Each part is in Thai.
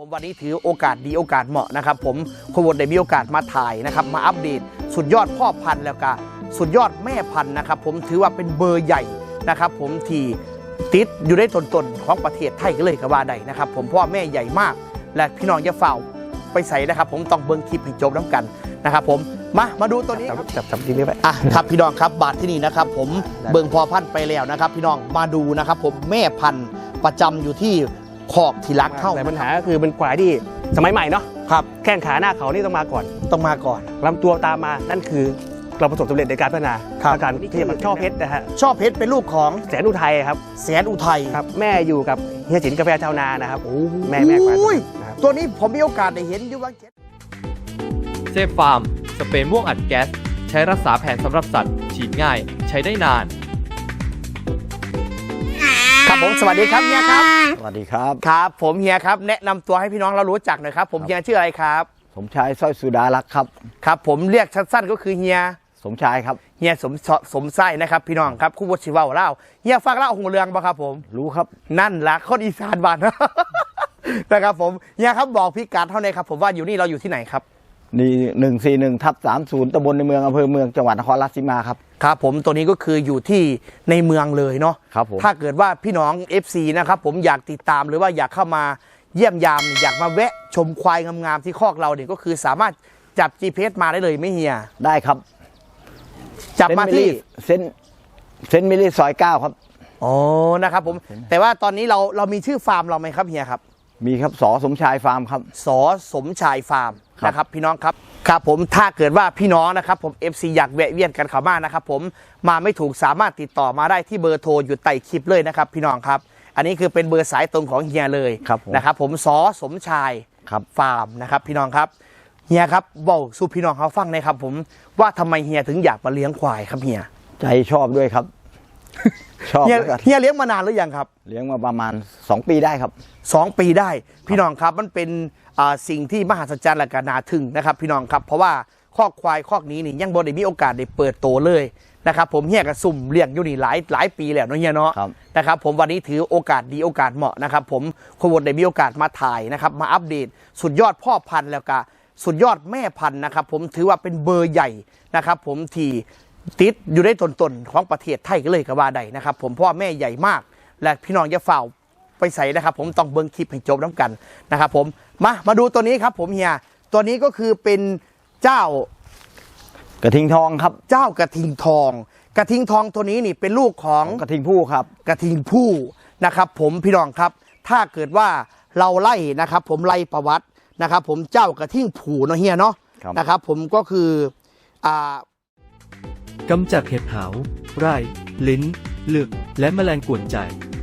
ผมวันนี้ถือโอกาสดีโอกาสเหมาะนะครับ ผมคุณวดได้มีโอกาสมาถ่ายนะครับ มาอัปเดต สุดยอดพ่อพันธุ์แล้วก็สุดยอดแม่พันธุ์นะครับ ผมถือว่าเป็นเบอร์ใหญ่นะครับ ผมที่ติดอยู่ในต้นๆของประเทศไทยก็เลยก็ว่าได้นะครับ ผมเพราะว่าแม่ใหญ่มาก และพี่น้องอย่าเฝ้าไปใส่นะครับ ผมต้องเบิ้งคลิปให้จบน้ำกันนะครับ ผมมามาดูตัวนี้ครับจับจับดีไหมไปอะครับพี่น้องครับบาทที่นี่นะครับ ผมได้เบิ่งพอพันธุ์ไปแล้วนะครับ พี่น้องมาดูนะครับ ผมแม่พันธุ์ประจำอยู่ที่ คอกที่รักเข้าแต่ปัญหาก็คือเป็นควายที่สมัยใหม่เนาะครับแข้งขาหน้าเขานี่ต้องมาก่อนต้องมาก่อนลำตัวตามมานั่นคือเราประสบสำเร็จในการพัฒนาครับการที่จะมาช่อเพชรนะฮะชอบเพชรเป็นลูกของแสนอุทัยครับแสนอุทัยครับแม่อยู่กับเฮียสินกาแฟชาวนานะครับแม่แม่ควายอุ้ยนะครับตัวนี้ผมมีโอกาสได้เห็นอยู่ว่าเจ็ดเซฟฟาร์ม สเปรย์ม่วงอัดแก๊ส ใช้รักษาแผนสำหรับสัตว์ ฉีดง่าย ใช้ได้นานครับ ผมสวัสดีครับเฮียครับ สวัสดีครับ ครับ ผมเฮียครับ แนะนำตัวให้พี่น้องเรารู้จักหน่อยครับ ผมเฮียชื่ออะไรครับ สมชายสร้อยสุดารักษ์ครับ ครับ ผมเรียกสั้นๆก็คือเฮีย สมชายครับ เฮียสมสมไส้นะครับ พี่น้องครับคู่วชิเว่าเล่าเฮียฟังเล่าหงเรืองบ่ครับ ผม รู้ครับ นั่นละคนอีสานบ้าน นะครับผมเฮียครับบอกพี่กัดเท่าไหร่ครับ ผมว่าอยู่นี่เราอยู่ที่ไหนครับ นี่หนึ่งสี่หนึ่งทับสามศูนย์ตำบลในเมืองอำเภอเมืองจังหวัดนครราชสีมาครับ ครับผมตัวนี้ก็คืออยู่ที่ในเมืองเลยเนาะครับผม ถ้าเกิดว่าพี่น้อง FC นะครับผมอยากติดตามหรือว่าอยากเข้ามาเยี่ยมยามอยากมาแวะชมควายงามๆที่คอกเราเนี่ยก็คือสามารถจับ GPS มาได้เลยไหม่เฮีย ได้ครับจับมาที่ เซนเซนมิลลี่ซอยเก้าครับ อ๋อ นะครับผม แต่ว่าตอนนี้เราเรามีชื่อฟาร์มเราไหมครับเฮียครับ มีครับสอสมชายฟาร์มครับ สอสมชายฟาร์มครับ นะครับพี่น้องครับครับผมถ้าเกิดว่าพี่น้องนะครับผม FC อยากแวะเวียนกันเข้ามานะครับผมมาไม่ถูกสามารถติดต่อมาได้ที่เบอร์โทรอยู่ใต้คลิปเลยนะครับพี่น้องครับ อันนี้คือเป็นเบอร์สายตรงของเฮียเลยครับผมนะครับผมสอสมชายครับฟาร์มนะครับพี่น้องครับเฮียครับบอกสู่พี่น้องเขาฟังหนะครับผมว่าทำไมเฮียถึงอยากมาเลี้ยงควายครับเฮียใจชอบด้วยครับ ชอบเฮียแล้วก็เฮียเลี้ยงมานานหรือยังครับ เลี้ยงมาประมาณสองปีได้ครับ สองปีได้พี่น้องครับมันเป็นอ่าสิ่งที่มหัศจรรย์และก็น่าทึ่งนะครับ พี่น้องครับ เพราะว่าคอกควายคอกนี้นี่ยังบ่ได้มีโอกาสได้เปิดโตเลยนะครับผมเฮียกระสุ่มเลี้ยงอยู่นี่หลายหลายปีแล้วเนาะเฮียเนาะครับ นะครับผมวันนี้ถือโอกาสดีโอกาสเหมาะนะครับ ผมคุณวดได้มีโอกาสมาถ่ายนะครับมาอัปเดต สุดยอดพ่อพันธุ์แล้วก็สุดยอดแม่พันธุ์นะครับผมถือว่าเป็นเบอร์ใหญ่นะครับผมที่ ติดอยู่ในต้นๆของประเทศไทยก็เลยก็ว่าได้นะครับ ผมเพราะว่าแม่ใหญ่มาก และพี่น้องอย่าเฝ้าไปใส่นะครับ ผมต้องเบิ้งคลิปให้จบน้ำกันนะครับผมมามาดูตัวนี้ครับ ผมเฮียตัวนี้ก็คือเป็นเจ้ากระทิงทองครับ เจ้ากระทิงทอง กระทิงทองตัวนี้นี่เป็นลูกของกระทิงผู้ครับ กระทิงผู้นะครับ ผมพี่น้องครับ ถ้าเกิดว่าเราไล่นะครับ ผมไล่ประวัตินะครับ ผมเจ้ากระทิงผูเนาะเฮียเนาะครับนะครับ ผมก็คืออ่า กำจัดเห็บหาว ไร่ ลิ้นหลึก และแมลงกวนใจ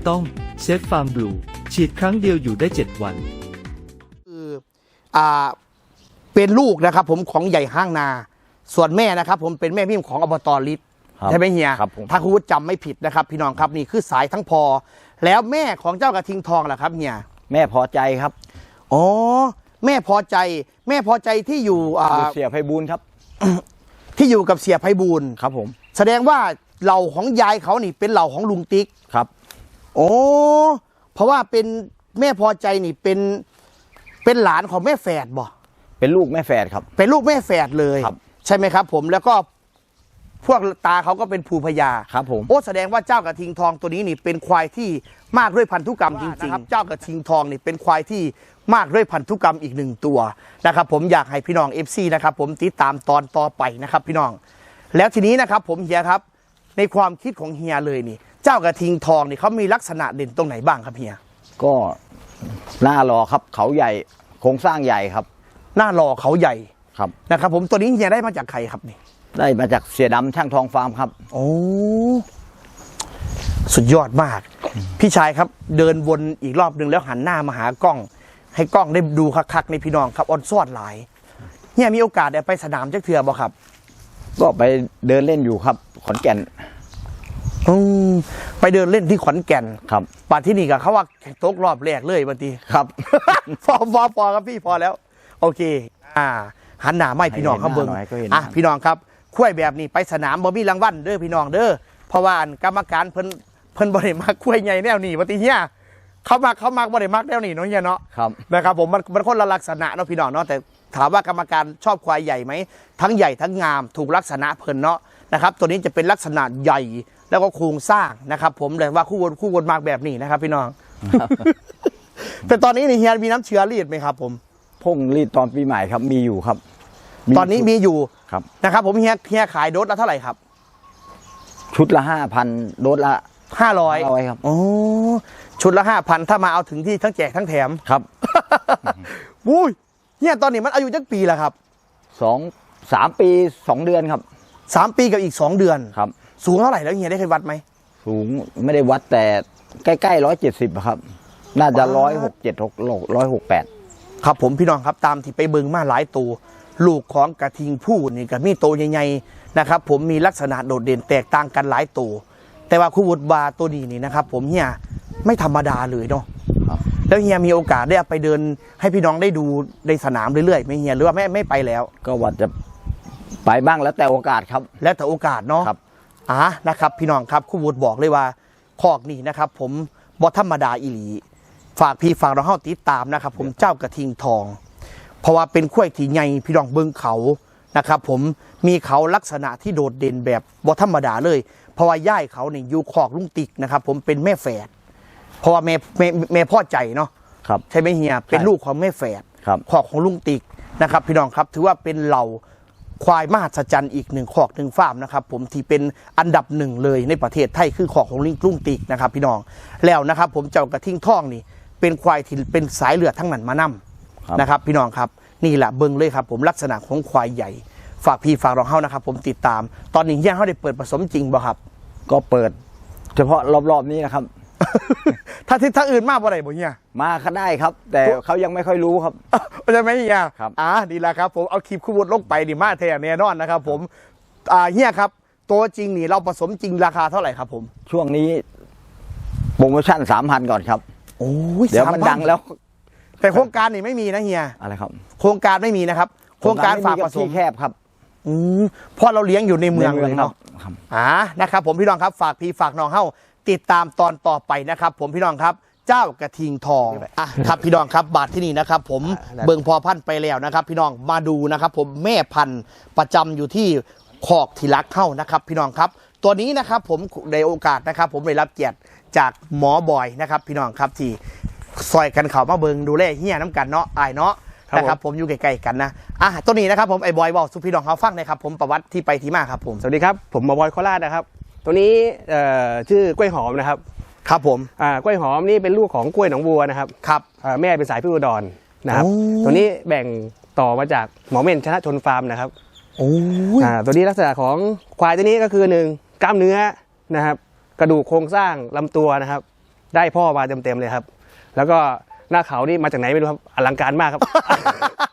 ต้องเซฟฟาร์มบลูฉีดครั้งเดียวอยู่ได้ 7 วัน คืออ่าเป็นลูกนะครับ ผมของใหญ่ห้างนา ส่วนแม่นะครับ ผมเป็นแม่พิมพ์ของอบตลิศครับใช่ไหมเฮีย ครับผม ถ้าคุณวุฒิจำไม่ผิดนะครับ พี่น้องครับนี่คือสายทั้งพอ แล้วแม่ของเจ้ากระทิงทองล่ะครับเฮีย แม่พอใจครับอ๋อ แม่พอใจ แม่พอใจที่อยู่อ่า เสียไพบูลย์ครับ ที่อยู่กับเสียไพบูลย์ครับผมแสดงว่าเหล่าของยายเขานี่เป็นเหล่าของลุงติ๊ก ครับ โอ้เพราะว่าเป็นแม่พอใจนี่เป็นเป็นหลานของแม่แฝดบ่เป็นลูกแม่แฝดครับ เป็นลูกแม่แฝดเลย ครับ ใช่ไหมครับ ผมแล้วก็ พวกตาเขาก็เป็นภูพญาครับผมโอ้แสดงว่าเจ้ากระทิงทองตัวนี้นี่เป็นควายที่มากด้วยพันธุกรรมจริงๆเจ้ากระทิงทองนี่เป็นควายที่มากด้วยพันธุกรรมอีกหนึ่งตัวนะครับผมอยากให้พี่น้อง FC นะครับผมติดตามตอนต่อไปนะครับพี่น้อง แล้วทีนี้นะครับผมเฮียครับในความคิดของเฮียเลยนี่ เจ้ากระทิงทองนี่เขามีลักษณะเด่นตรงไหนบ้างครับเฮียก็หน้ารอครับเขาใหญ่โครงสร้างใหญ่ครับ หน้าหล่อเขาใหญ่ครับนะครับผมตัวนี้เฮียได้มาจากใครครับนี่ ได้มาจากเสียดำช่างทองฟาร์มครับ โอ้สุดยอดมาก พี่ชายครับเดินวนอีกรอบหนึ่งแล้วหันหน้ามาหากล้อง ให้กล้องได้ดูคักๆในพี่น้องครับออนซอดหลาย เนี่ยมีโอกาสได้ไปสนามจักเทือบ่ครับก็ไปเดินเล่นอยู่ครับขอนแก่นอืมไปเดินเล่นที่ขอนแก่นครับ ป่านที่นี่ก็เขาว่าตกรอบแรกเลยบันทีครับ พอพอพอครับพี่พอแล้ว โอเค อ่า หันหน้าไม่พี่น้องครับเบิ้งให้เห็นหน้าหน่อยก็เห็นอะหน้าพี่น้องครับ คุ้ยแบบนี้ไปสนามบ่มีรางวัลเด้อพี่น้องเด้อเพราะว่าอันกรรมการเพิ่นเพิ่นบ่ได้มาคุ้ยใหญ่แนวนี้ว่าติเฮียเขามักเขามักบ่ได้มักแนวนี้เนาะเฮียเนาะครับนะครับผมมันมันคนละลักษณะเนาะพี่น้องเนาะแต่ถามว่ากรรมการชอบควายใหญ่ไหมทั้งใหญ่ทั้งงามถูกลักษณะเพลินเนาะนะครับตัวนี้จะเป็นลักษณะใหญ่แล้วก็โครงสร้างนะครับ ผมเลยว่าคู่วนคู่วนมากแบบนี้นะครับ พี่น้องแต่ตอนนี้นี่เฮียมีน้ำเชื้อรีดไหมครับ ผมพุ่งรีดตอนปีใหม่ครับมีอยู่ครับ ตอนนี้มีอยู่ครับนะครับ ผมเฮียเฮียขายโดสละเท่าไหร่ครับ ชุดละห้าพันโดสละห้าร้อย500ครับโอ้ชุดละห้าพันถ้ามาเอาถึงที่ทั้งแจกทั้งแถมครับอุ้ยเฮียตอนนี้มันอายุจักปีแล้วครับสองสามปีสองเดือนครับสามปีกับอีกสองเดือนครับ สูงเท่าไหร่แล้วเฮียได้เคยวัดไหมสูงไม่ได้วัดแต่ใกล้ๆร้อยเจ็ดสิบครับ น่าจะร้อยหกเจ็ดหกร้อยหกแปดครับผมพี่น้องครับตามที่ไปเบิงมาหลายตัว ลูกของกระทิงผู้นี่ก็มีโตวใหญ่ๆนะครับ ผมมีลักษณะโดดเด่นแตกต่างกันหลายตัวแต่ว่าคู่วุฒบาตัวนี้นี่นะครับ ผมเฮียไม่ธรรมดาเลยเนาะครับแล้วเฮียมีโอกาสได้เอาไปเดินให้พี่น้องได้ดูในสนามเรื่อยๆไหม่เฮียหรือว่าไม่ไม่ไปแล้ว ก็ว่าจะไปบ้างแล้วแต่โอกาสครับ แล้วแต่โอกาสเนาะครับอ่านะครับ พี่น้องครับคู่วุฒบอกเลยว่าคอกนี่นะครับ ผมบอธรรมดาอีหลี ฝากพี่ฝากเราเข้าติดตามนะครับ ผมเจ้ากระทิงทอง เพราะว่าเป็นข้วยที่ใหญ่พี่น้องเบิ้งเขานะครับผมมีเขาลักษณะที่โดดเด่นแบบบอธรรมดาเลย เพราะว่าย่ายเขาเนี่ยอยู่คอกลุงติกนะครับ ผมเป็นแม่แฝดเพราะว่าแม่แม่แม่พ่อใจเนาะครับ ใช่ไหมเฮียเป็นลูกของแม่แฝดครับขอกของลุงติกนะครับ พี่น้องครับถือว่าเป็นเหล่าควายมหัศจรรย์อีกหนึ่งขอกหนึ่งฟาร์มนะครับ ผมที่เป็นอันดับหนึ่งเลยในประเทศไทยคือขอกของลิงลุงติกนะครับ พี่น้องแล้วนะครับ ผมเจ้ากระทิงท่องนี่ เป็นควายที่เป็นสายเลือดทั้งนั้นมานํ ครับนะครับพี่น้องครับนี่แหละเบิ้งเลยครับ ผมลักษณะของควายใหญ่ ฝากพี่ฝากรองเฮานะครับ ผมติดตาม ตอนนี้ย่างเขาได้เปิดผสมจริงบ่ครับ ก็เปิด เฉพาะรอบๆนี้นะครับ ถ้าที่ถ้าอื่นมากบ่ได้บ่เฮียมาก็ได้ครับ แต่เขายังไม่ค่อยรู้ครับเข้าใจไหมเฮียครับอ่าดีแล้วครับ ผมเอาคลิปคู่วุฒิลงไปดีมากแท้แน่นอนนะครับ ผมอ่าเฮียครับ ตัวจริงนี่เราผสมจริงราคาเท่าไหร่ครับ ผม ช่วงนี้โปรโมชั่นสามพันก่อนครับ โอ้ยเดี๋ยวมัน3,000 ดังแล้ว แต่โครงการนี่ไม่มีนะเฮีย อะไรครับ โครงการไม่มีนะครับ โครงการฝากผสมที่แคบครับอืมเพราะเราเลี้ยงอยู่ในเมืองเลยครัเนาะครับอ่านะครับ ผมพี่น้องครับฝากพี่ฝากน้องเฮ้าติดตามตอนต่อไปนะครับ ผมพี่น้องครับเจ้ากระทิงทองอะครับพี่น้องครับบาทที่นี่นะครับ ผมอ่าเบิ่งพอพันธุ์ไปแล้วนะครับ พี่น้องมาดูนะครับ ผมแม่พันธุ์ประจำอยู่ที่คอกทีรักเข้านะครับ พี่น้องครับ ตัวนี้นะครับผมในโอกาสนะครับ ผมได้รับเกียรติจากหมอบอยนะครับ พี่น้องครับที่ ซอยกันเขามาเบิงดูแลเฮียน้ำกันเนาะอายเนาะครับนะครับผมอยู่ใกล้ๆกันนะอะตัวนี้นะครับผมไอ้บอยบอกสุพี่น้องเขาฟังหนะครับผมประวัติที่ไปที่มาครับผมสวัสดีครับ ผมหมอบอยโคราชนะครับ ตัวนี้เอ่อชื่อกล้วยหอมนะครับครับผมอ่ากล้วยหอมนี่เป็นลูกของกล้วยหนองบัวนะครับครับ อ่าแม่เป็นสายพิอุดรนะครับ โอ้ ตัวนี้แบ่งต่อมาจากหมอเม่นชนะชนฟาร์มนะครับโอ้ยอ่าตัวนี้ลักษณะของควายตัวนี้ก็คือหนึ่งกล้ามเนื้อนะครับ กระดูกโครงสร้างลำตัวนะครับ ได้พ่อมาเต็มๆเลยครับ แล้วก็หน้าเขานี่มาจากไหนไม่รู้ครับอลังการมากครับ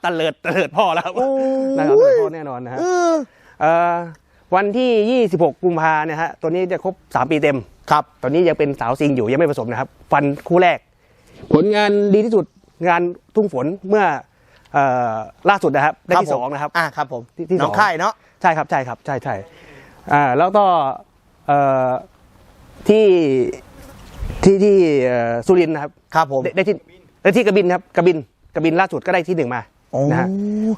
ตะเลิดตะเลิดพ่อแล้วครับหน้าเขาตะเลิดพ่อแน่นอนนะฮะเออเอ่อวันที่ 26 กุมภาเนี่ยฮะตัวนี้จะครบ 3 ปีเต็มครับ ตอนนี้ยังเป็นสาวซิงอยู่ยังไม่ผสมนะครับ ฟันคู่แรก ผลงานดีที่สุดงานทุ่งฝนเมื่อเอ่อล่าสุดนะครับได้ที่ผมสองนะครับอ่าครับผมที่ที่น้องสองค่ายเนาะใช่ครับใช่ครับใช่ใช่อ่าแล้วก็เอ่อที่ ที่ที่เอ่อสุรินทร์นะครับครับผม ได้ได้ที่ได้ที่กระบินครับกระบินกระบินล่าสุดก็ได้ที่หนึ่งมาโอ้นะฮะ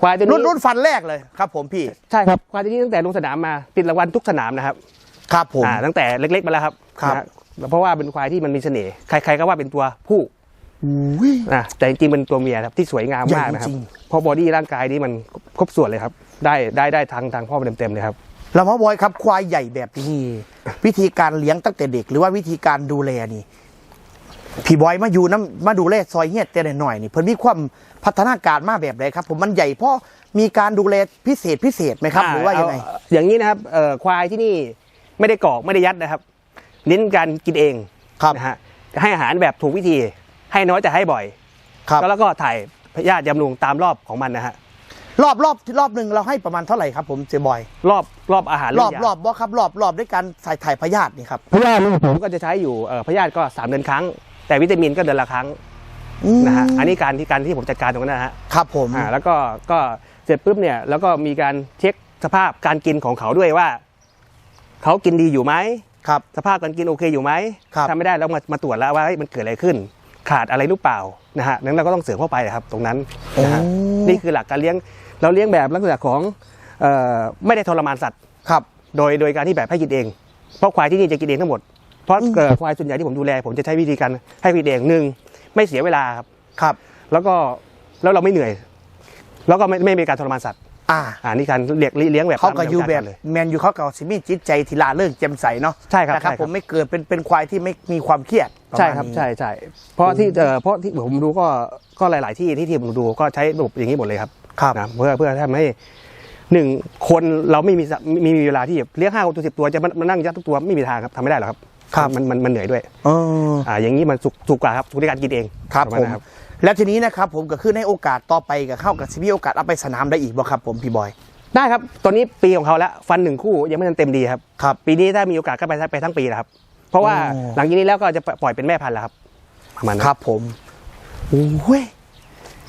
ควายตัวรุ่นนี้รุ่นฟันแรกเลยครับ ผมพี่ใช่ครับควายตัวนี้ตั้งแต่ลงสนามมาติดรางวัลทุกสนามนะครับ ครับผม อ่าตั้งแต่เล็กๆมาแล้วครับครับ นะฮะเพราะว่าเป็นควายที่มันมีเสน่ห์ใครๆก็ว่าเป็นตัวผู้อุ้ย นะแต่จริงๆเป็นตัวเมียครับที่สวยงามมากนะครัใหญ่บจริง เพราะบอดี้ร่างกายนี้มันครบส่วนเลยครับ ได้ได้ได้ทางทางพ่อเต็มๆเลยครับ แล้วมาบอยครับควายใหญ่แบบนี้ วิธีการเลี้ยงตั้งแต่เด็ก หรือว่าวิธีการดูแลนี่พี่บอยมาอยู่น้ำมาดูแลซอยเฮียแต่หน่อยๆนี่เพิ่นมีความพัฒนาการมาแบบไหนครับ ผมมันใหญ่เพราะมีการดูแลพิเศษพิเศษไหมครับ หรือว่ายังไงเออย่างนี้นะครับเอ่อควายที่นี่ไม่ได้กรอกไม่ได้ยัดนะครับเน้นการกินเองครับนะฮะให้อาหารแบบถูกวิธี ให้น้อยแต่ให้บ่อยครับแล้วก็ถ่ายพยาธิยำรุงตามรอบของมันนะฮะ รอบรอบรอบหนึ่งเราให้ประมาณเท่าไหร่ครับผมเจบอย รอบรอบอาหารรอบเงยารอบบ่ครับรอบรอบด้วยการใส่ถ่ายพยาธินี่ครับพยาธิผมก็จะใช้อยู่เอ่อพยาธิก็สามเดือนครั้ง แต่วิตามินก็เดือนละครั้งนะฮะอันนี้การที่การที่ผมจัดการตรงนั้นนะฮะครับผมอ่าแล้วก็ก็เสร็จปุ๊บเนี่ยแล้วก็มีการเช็คสภาพการกินของเขาด้วยว่าเขากินดีอยู่ไหม ครับ สภาพการกินโอเคอยู่ไหมครับ ถ้าไม่ได้แล้วมามาตรวจแล้วว่าเฮ้ยมันเกิดอะไรขึ้น ขาดอะไรหรือเปล่านะฮะนั้นเราก็ต้องเสริมเข้าไปครับตรงนั้นนะฮะโอ้ นี่คือหลักการเลี้ยงเราเลี้ยงแบบลักษณะของเอ่อไม่ได้ทรมานสัตว์ครับ โดยโดยการที่แบบให้กินเอง เพราะควายที่นี่จะกินเองทั้งหมดเพราะอืมเอ่อควายส่วนใหญ่ที่ผมดูแล ผมจะใช้วิธีการให้กินเองหนึ่งไม่เสียเวลาครับครับ แล้วก็แล้วเราไม่เหนื่อย แล้วก็ไม่ไม่มีการทรมานสัตว์อ่าอ่านี่การเลี้ยงเลี้ยงแบบเขาก็อยู่แบบเลยแมนอยู่เขากับสิมีจิตใจที่ลาเลิกแจ่มใสเนาะใช่ครับนะครับใช่ครับผมไม่เกิดเป็นเป็นควายที่ไม่มีความเครียดปะมาณ ใช่ครับนี้ใช่ใช่เพราะที่เอ่อเพราะที่ผมดูก็ก็หลาย ๆ ที่ที่ที่ผมดูก็ใช้ระบบอย่างนี้หมดเลยครับครับนะเพื่อเพื่อทำให้หนึ่งคนเราไม่มีสมีมีเวลาที่เลี้ยงห้าตัวสิบตัวจะมามานั่งยัดทุกตัวไม่มีทางครับทำไม่ได้หรอกครับครับมันมันมันเหนื่อยด้วยเอออ่าอย่างนี้มันสุกสุกกว่าครับสุกในการกินเองครับปะาผณมนั้นแล้วทีนี้นะครับผมก็คือในโอกาสต่อไปกับเข้ากับสิมีโอกาสเอาไปสนามได้อีกบ่ครับ ผมพี่บอย ได้ครับตอนนี้ปีของเขาแล้วฟันหนึ่งคู่ยังไม่ทันเต็มดีครับครับปีนี้ถ้ามีโอกาสก็ไปไปทั้งปีแล้วครับ เพราะว่าโอ้หลังจากนี้แล้วก็จะปล่อยเป็นแม่พันธุ์แล้วครับประมาณนั้นครับ ผมโอ้ย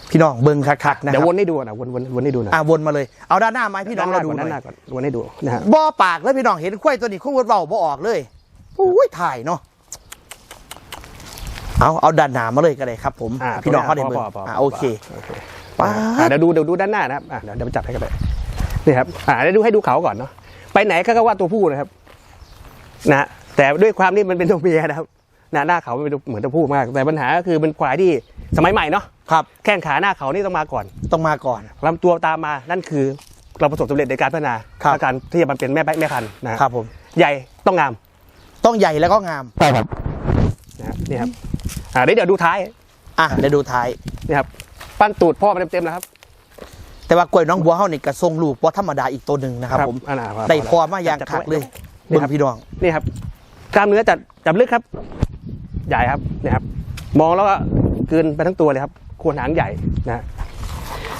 พี่น้องเบิ่งคักๆนะคเดี๋ยวรับวนให้ดูนะวนวนวนให้ดูหนะอะวนมาเลยเอาด้านหน้าไหมาให้พี่น้องเราดูหด้านหน่น้าอยก่อนวนให้ดูนะฮะบ่ปากแล้วพี่น้องเห็นควายตัวนี้คุ้เบาบ่ออกเลยโอ้ยถ่ายเนาะเอาเอาด้านหน้ามาเลยก็ได้ครับ ผมอ่าพี่น้องเขาได้เบิ่งพอพอพออะโอเคโอเคป๊าอ่าดเดี๋ยวดูเดี๋ยวดูด้านหน้านะครับอ่าเดี๋ยวเดี๋ยวจับให้กันไปนี่ครับอ่าเดี๋ยวดูให้ดูเขาก่อนเนาะไปไหนก็ว่าตัวผู้นะครับ นะ แต่ด้วยความที่มันเป็นตัวเมียนะครับหน้าหน้าเขามันเป็นเหมือนตัวผู้มาก แต่ปัญหาก็คือเป็นควายที่สมัยใหม่เนาะครับแข้งขาหน้าเขานี่ต้องมาก่อนต้องมาก่อนลำตัวตามมานั่นคือเราประสบสำเร็จในการพัฒนาครับและการที่จะมาเป็นแม่แม่พันธุ์นะฮะครับผมใหญ่ต้องงาม ต้องใหญ่แล้วก็งามใช่ครับนะฮะนี่ครับอ่าเดี๋ยวเดี๋ยวดูท้าย อะเดี๋ยวดูท้ายนี่ครับปั้นตูดพ่อมาเต็มๆแล้วครับ แต่ว่ากล้วยน้องบัวเฮานี่กระทรงลูกว่าธรรมดาอีกตัวหนึ่งนะครับผมอันน่ะได้พอมาอย่างคักเลยนี่เบิ่งครับพี่น้องนี่ครับ กล้ามเนื้อจัดจับลึกครับ ใหญ่ครับนี่ครับ มองแล้วก็กลืนไปทั้งตัวเลยครับโคนหางใหญ่นะ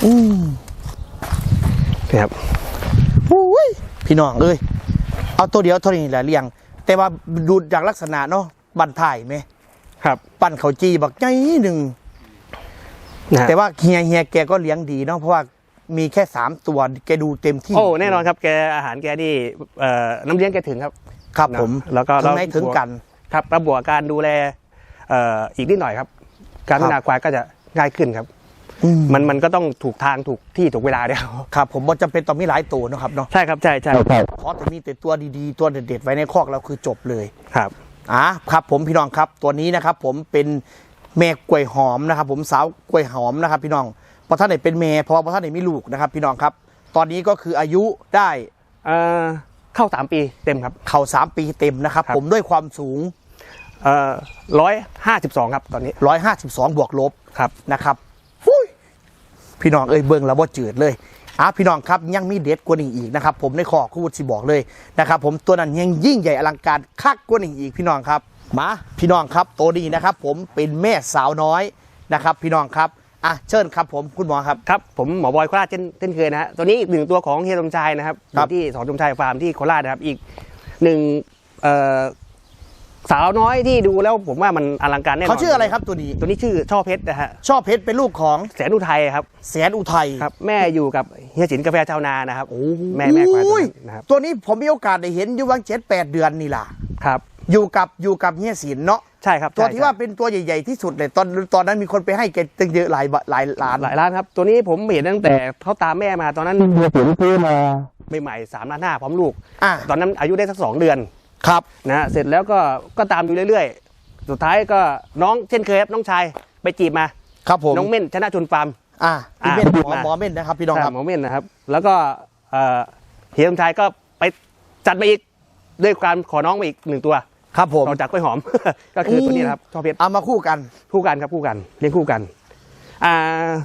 อืมนี่ครับอุ้ยพี่น้องเอ้ยเอาตัวเดียวเท่านี้แหละเลี้ยง แต่ว่าดูจากลักษณะเนาะบันถ่ายไหมครับ ปั่นเขาจีบักใหญ่หนึ่งนะฮะแต่ว่าเฮียเฮียแกก็เลี้ยงดีเนาะเพราะว่ามีแค่สามตัวแกดูเต็มที่โอ้แน่นอนครับ แกอาหารแกนี่เอ่อน้ำเลี้ยงแกถึงครับ ครับผมนะแล้วก็ข้างในแล้วถึงกัน ครับระบวกการดูแลเอ่ออีกนิดหน่อยครับ การพัฒนาควายก็จะง่ายขึ้นครับ อืมมันมันก็ต้องถูกทางถูกที่ถูกเวลาเดียวครับผมว่าจำเป็นต้องมีหลายตัวเนาะครับเนาะใช่ครับใช่ใช่ขอแต่มีแต่ตัวดีๆ ตัวเด็ดๆไว้ในคอกเราคือจบเลย ครับ อะครับผมพี่น้องครับตัวนี้นะครับผมเป็นแม่กล้วยหอมนะครับผมสาวกล้วยหอมนะครับ พี่น้องเพราะท่านไหนเป็นแม่เพราะว่าท่านไหนมีลูกนะครับ พี่น้องครับ ตอนนี้ก็คืออายุได้ เอ่อ เข้าสามปีเต็มครับ เข่าสามปีเต็มนะครับครับผมด้วยความสูงเอ่อร้อยห้าสิบสองครับตอนนี้152บวกลบครับนะครับหุ้ยพี่น้องเอ้ยเบิ่งแล้วว่าจืดเลยอะพี่น้องครับยังมีเด็ดกว่านี้อีกนะครับ ผมในข้อคู่สิบอกเลยนะครับ ผมตัวนั้นยังยิ่งใหญ่อลังการคักกว่านี้อีกพี่น้องครับมาพี่น้องครับตัวนี้นะครับ ผมเป็นแม่สาวน้อยนะครับ พี่น้องครับ อะเชิญครับผมคุณหมอครับ ครับ ผมหมอบอยโคราชเช่นเช่นเคยนะฮะตัวนี้อีกหนึ่งตัวของเฮียสมชายนะครับอครับยู่ที่สอนสมชายฟาร์มที่โคราชนะครับ อีกหนึ่งเอ่อสาวน้อยที่ดูแล้วผมว่ามันอลังการแน่นอนเขาชื่ออะไรครับตัวนี้ ตัวนี้ชื่อช่อเพชรนะฮะชอบเพชรเป็นลูกของแสนอุทัยครับแสนอุทัยครับ แม่อยู่กับเฮียสินกาแฟชาวนานะครับแม่แม่ควายตัวนั้นนะครับตัวนี้ผมมีโอกาสได้เห็นอยู่วังเจ็ดแปดเดือนนี่ล่ะ ครับ อยู่กับอยู่กับเฮียศิลป์เนาะ ใช่ครับตัวใช่ที่ว่าเป็นตัวใหญ่ๆที่สุดเลยตอนตอนนั้นมีคนไปให้แกตึงเยอะหลายบะหลายล้านหลายล้านครับ ตัวนี้ผมเห็นตั้งแต่เขาตามแม่มาตอนนั้นเฮียสินซื้อมาใหม่ๆสามล้านห้าพร้อมลูกอะตอนนั้นอายุได้สักสองเดือนครับนะฮะเสร็จแล้วก็ก็ตามอยู่เรื่อยๆ สุดท้ายก็น้องเช่นเคยครับน้องชายไปจีบมาครับผมน้องเม่นชนะชนฟาร์มอะพี่เม่นอะหมอหมอเม่นนะครับพี่น้องครับน้องเม่นนะครับ แล้วก็เอ่อเฮียสมชายก็ไปจัดมาอีกด้วยการขอน้องมาอีกหนึ่งตัว ครับผมต่อจากกล้วยหอม ก็คือตัวนี้นะครับช่อเพชรเอามาคู่กันคู่กันครับคู่กันเลี้ยงคู่กัน อ่า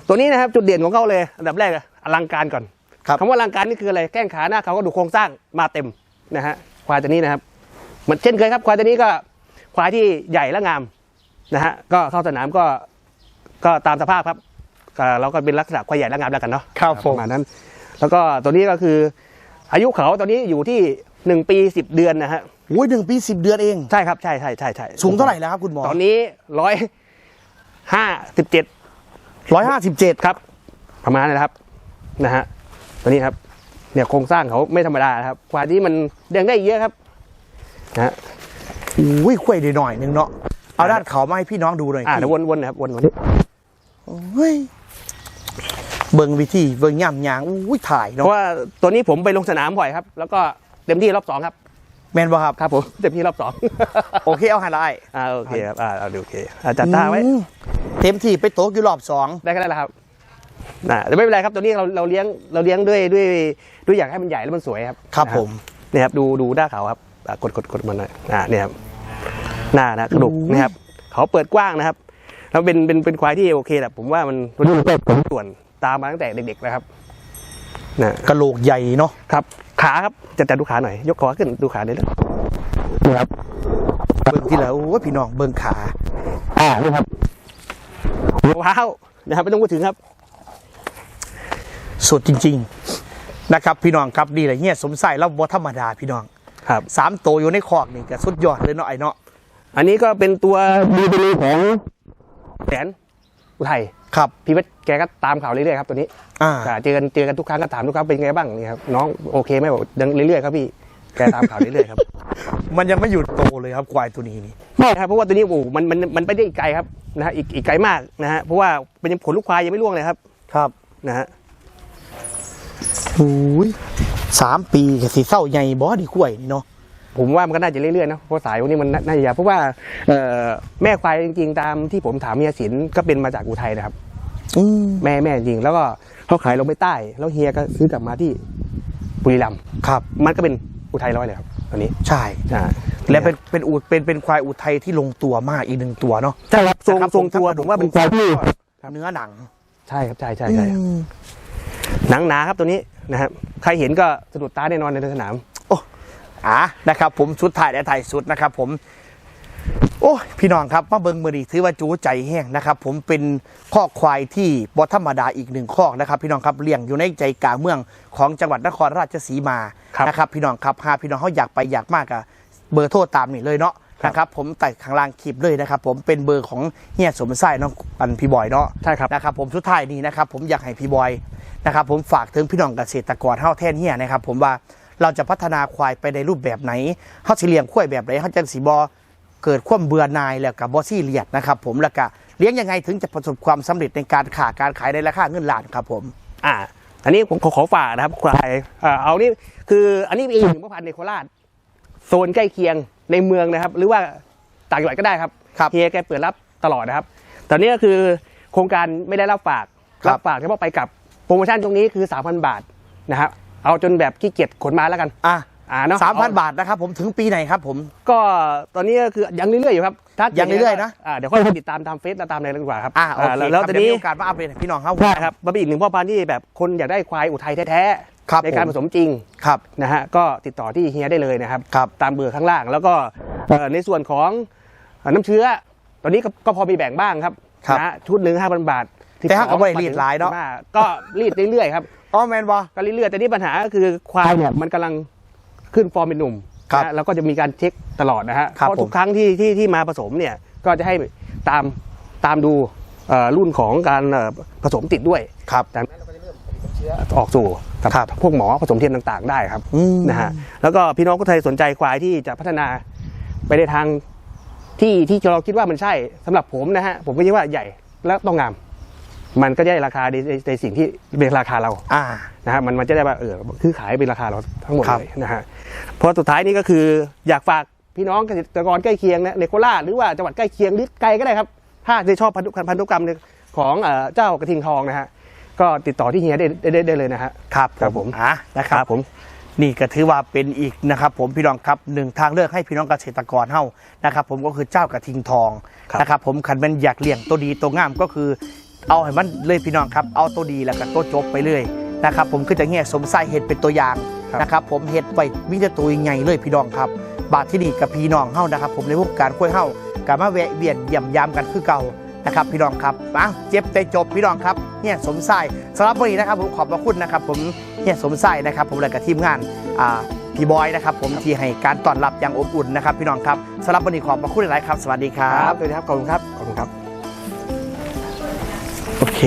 ตัวนี้นะครับจุดเด่นของเขาเลยอันดับแรกอะอลังการก่อนครับคำว่าอลังการนี่คืออะไรแก้งขาหน้าเขาก็ดูโครงสร้างมาเต็มนะฮะควายตัวนี้นะครับเหมือนเช่นเคยครับ ควายตัวนี้ก็ควายที่ใหญ่และงามนะฮะก็เข้าสนามก็ก็ตามสภาพครับก็เราก็เป็นลักษณะควายใหญ่และงามแล้วกันเนาะครับผมประมาณนั้น แล้วก็ตัวนี้ก็คืออายุเขาตอนนี้อยู่ที่ หนึ่งปีสิบเดือนนะฮะอุ้ยหนึ่งปีสิบเดือนเอง ใช่ครับใช่ใช่ใช่ใช่สูงเท่าไหร่แล้วครับคุณหมอตอนนี้ร้อยห้าสิบเจ็ดร้อยห้าสิบเจ็ดครับ ประมาณนั้นนะครับนะฮะตัวนี้ครับ เนี่ยโครงสร้างเขาไม่ธรรมดานะครับควายที่มันเลี้ยงได้เยอะครับนะฮะอุ้ยคุยได้หน่อยหนึงเนาะเอาด้านเขามาให้พี่น้องดูหน่อยอ่าพี่เดี๋ยววนๆนะครับวนๆนี้เฮ้ยเบิ่งวิธีเบิ่งย่ำยางอุ้ยถ่ายเพเนาะราะว่าตัวนี้ผมไปลงสนามบ่อยครับ แล้วก็ เต็มที่รอบสองครับแมนบ่ครับครับผมเต็มที่รอบสองโอเคเอาไฮไลท์อ่าโอเคครับอ่าเอาดูโอเคอ่าจัดตาไว้อืมเต็มที่ไปโต๊ะอยู่รอบสองได้ก็ได้แล้วครับนะแต่ไม่เป็นไรครับตัวนี้เราเราเลี้ยงเราเลี้ยงด้วยด้วยด้วยอยากให้มันใหญ่แล้วมันสวยครับครับนะผมเนี่ยครับดูดูหน้าเขาครับอะกดกดกดมันหน่อยอ่าเนี่ยครับหน้านะกระดูกนะครับเขาเปิดกว้างนะครับแล้วเป็นเป็นเป็นควายที่โอเคแหละผมว่ามันตัวนี้มันก็สมส่วนตามมาตั้งแต่เด็กๆแล้วครับนะกระโหลกใหญ่เนาะครับ ขาครับจะจะดูขาหน่อย ยกคอขึ้นดูขาเลยนะนี่ครับเบิ่งที่แล้วโอ้ยพี่น้องเบิ่งขา อ่านี่ครับหัวเท้านะครับไม่ต้องพูดถึงครับสุดจริง ๆนะครับ พี่น้องครับดีเลยเฮียสมใส่แล้วบ่ธรรมดาพี่น้องครับสามโตวอยู่ในคอกนี่ก็สุดยอดเลยเนาะไอ้เนาะอันนี้ก็เป็นตัวดีเป็นของแสน อุทัยครับ พี่เพชรแกก็ตามข่าวเรื่อยๆครับตัวนี้อ่า อ่าเจอกันเจอกันทุกครั้งก็ถามทุกครั้งเป็นไงบ้างนี่ครับน้องโอเคไหมบอกยังเรื่อยๆครับพี่แกตามข่าวเรื่อยๆครับ มันยังไม่หยุดโตเลยครับควายตัวนี้นี่ ไม่ครับเพราะว่าตัวนี้โอ้โหมันมันมันไปได้อีกไกลครับนะฮะอีกอีกไกลมากนะฮะเพราะว่าเป็นผลลูกควายยังไม่ร่วงเลยครับครับนะฮะโอ้ยสามปีกับสีเศร้าใหญ่บอดีกล้วยนี่เนาะ ผมว่ามันก็น่าจะเรื่อยๆนะเพราะสายพวกนี้มันน่าน่าจะยาวเพราะว่าเอ่อแม่ควายจริงๆ ตามที่ผมถามเฮียศิลป์ก็เป็นมาจากอุทัยนะครับอืมแม่แม่จริงแล้วก็เขาขายลงไปใต้ แล้วเฮียก็ซื้อกลับมาที่บุรีรัมย์ครับ มันก็เป็นอุทัยร้อยเลยครับตอนนี้ใช่อ่าและเป็นเป็นอูดเป็นเป็นควายอุทัยที่ลงตัวมากอีกหนึ่งตัวเนาะใช่ครับทรงนะครับทรงตัวผมผมว่าเป็นควายที่เนื้อหนัง ใช่ครับใช่ใช่ใช่อืมหนังหนาครับตัวนี้นะครับใครเห็นก็สะดุดตาแน่นอนในสนาม อะนะครับผมชุดถ่ายและถ่ายสุดนะครับผมโอ้ยพี่น้องครับมาเบิงมือดีถือว่าจูใจแห้งนะครับ ผมเป็นข้อควายที่บธรรมดาอีกหนึ่งข้อนะครับ พี่น้องครับเลี้ยงอยู่ในใจกลางเมืองของจังหวัดนครราชสีมาครับนะครับ พี่น้องครับหากพี่น้องเขาอยากไปอยากมากอะเบอร์โทรตามนี่เลยเนาะครับนะครับผมแต่ข้างล่างคลิปเลยนะครับ ผมเป็นเบอร์ของเฮียสมไส้เนาะปันพี่บอยเนาะใช่ครับนะครับ ผมสุดท้ายนี้นะครับ ผมอยากให้พี่บอยนะครับ ผมฝากถึงพี่น้องเกษตรกรเฮาแท่นเฮียนะครับ ผมว่า เราจะพัฒนาควายไปในรูปแบบไหนเฮาสิเลี้ยงควายแบบไหนเฮาจังสิบ่เกิดความเบื่อหน่ายแล้วก็บ่ซี่เลียดนะครับผมแล้วก็เลี้ยงยังไงถึงจะประสบความสำเร็จในการขาการขายในราคาเงินล้านครับผมอ่าอันนี้ผมขอขอฝากนะครับควายอ่าเอานี่คืออันนี้เป็นอีกหนึ่งพ่อพันธุ์ในโคราชโซนใกล้เคียงในเมืองนะครับ หรือว่าต่างจังหวัดก็ได้ครับครับเฮียแกเปิดรับตลอดนะครับ ตอนนี้ก็คือโครงการไม่ได้รับฝากครับรับฝากเฉพาะไปกับโปรโมชั่นตรงนี้คือ 3,000 บาทนะครับ เอาจนแบบขี้เกียจขนมาแล้วกัน อะอ่าเนาะสามพันบาทนะครับผมถึงปีไหนครับผม ก็ตอนนี้ก็คือยังเรื่อยๆอยู่ครับถ้ายังเรื่อยๆนะอ่าเดี๋ยวค่อยติดตามตามเฟซและตามอะไรดีกว่าครับอะโอเคแล้วครับตอนเดี๋ยวนี้มีโอกาสมาอัปเดตให้พี่น้องครับใช่ครับมันเป็นอีกหนึ่งพ่อพันธุ์ที่แบบคนอยากได้ควายอุทัยแท้ครับในการผมผสมจริงครับนะฮะก็ติดต่อที่เฮียได้เลยนะครับครับตามเบอร์ข้างล่าง แล้วก็เอ่อในส่วนของเอ่อน้ำเชื้อ ตอนนี้ก็ก็พอมีแบ่งบ้างครับครับนะฮะชุดหนึ่งห้าพันบาทแต่ห้าก็ไม่ได้รีดหลายเนอะ15ก็รีดเรื่อยๆครับ อ๋อแมนบอก็เรื่อยๆแต่นี่ปัญหาก็คือควายเนี่ยมันกำลังขึ้นฟอร์มเป็นหนุ่มครับนะฮะแล้วก็จะมีการเช็คตลอดนะฮะครับเพราะทุผกมครั้งที่ที่ที่มาผสมเนี่ยก็จะให้ตามตามดูเอ่อรุ่นของการเอ่อผสมติดด้วย ครับ จากนั้นเราก็จะเริ่มผลิตเชื้อออกสู่กับครับพวกหมอผสมเทียมต่างๆ ได้ครับอืม นะฮะแล้วก็พี่น้องคนไทยสนใจควายที่จะพัฒนาไปในทางที่ที่เราคิดว่ามันใช่สำหรับผมนะฮะผมก็คิดว่าใหญ่และต้องงาม มันก็ได้ราคาในในในสิ่งที่เป็นราคาเราอ่า นะฮะมันมันจะได้ว่าเออคือขายเป็นราคาเราทั้งหมดครับ เลยนะฮะเพราะสุดท้ายนี้ก็คืออยากฝากพี่น้องเกษตรกรใกล้เคียงนะในโคราชหรือว่าจังหวัดใกล้เคียงหรือไกลก็ได้ครับ ถ้าจะชอบพันธุพันธุกรรมของเอ่อเจ้ากระทิงทองนะฮะก็ติดต่อที่เฮียได้ได้ได้ได้เลยนะฮะ ครับครับผมอะนะครับผม นี่ก็ถือว่าเป็นอีกนะครับผมพี่น้องครับหนึ่งทางเลือกให้พี่น้องเกษตรกรเฮานะครับผมก็คือเจ้ากระทิงทองครับ นะครับผมขันเป็นอยากเลี้ยงตัวดีตัวงามก็คือ เอาให้มันเลยพี่น้องครับ เอาตัวดีแล้วก็ตัวจบไปเลยนะครับ ผมคือจะเงี้ยสมไส้เห็ดเป็นตัวอย่างนะครับผมเห็ดไว้มิจะตัวใหญ่เลยพี่น้องครับ บาทที่นี่กับพี่น้องเฮานะครับ ผมในวงการกล้วยเฮากับมาแวะเวียนเยี่ยมยามกันคือเก่านะครับพี่น้องครับอะเจ็บแต่จบพี่น้องครับเนี่ยสมไส้สำหรับวันนี้นะครับผมขอบพระคุณนะครับ ผมเนี่ยสมไส้นะครับ ผมและกับทีมงานอ่าพี่บอยนะครับผมที่ให้การต้อนรับอย่างอบอุ่นนะครับ พี่น้องครับสำหรับวันนี้ขอบพระคุณหลายๆครับ สวัสดีคครัรับบสวัสดีครับขอบคุณครับขอบคุณครับ โอเค